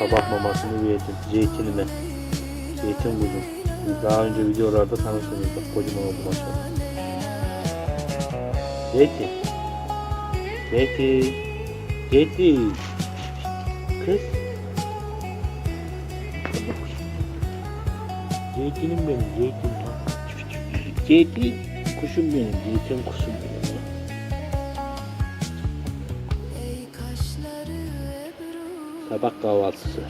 sabah mamasını yedim. Zeytinime. Zeytin kuzum. Daha önce videolarda tanıştınız. Bak kocaman oldu maşallah. Zeytin. Zeytin. Zeytin. Kız. Zeytinim benim. Zeytin. Zeytin. Kuşum benim. Zeytin kuşum benim. Sabah kahvaltısı.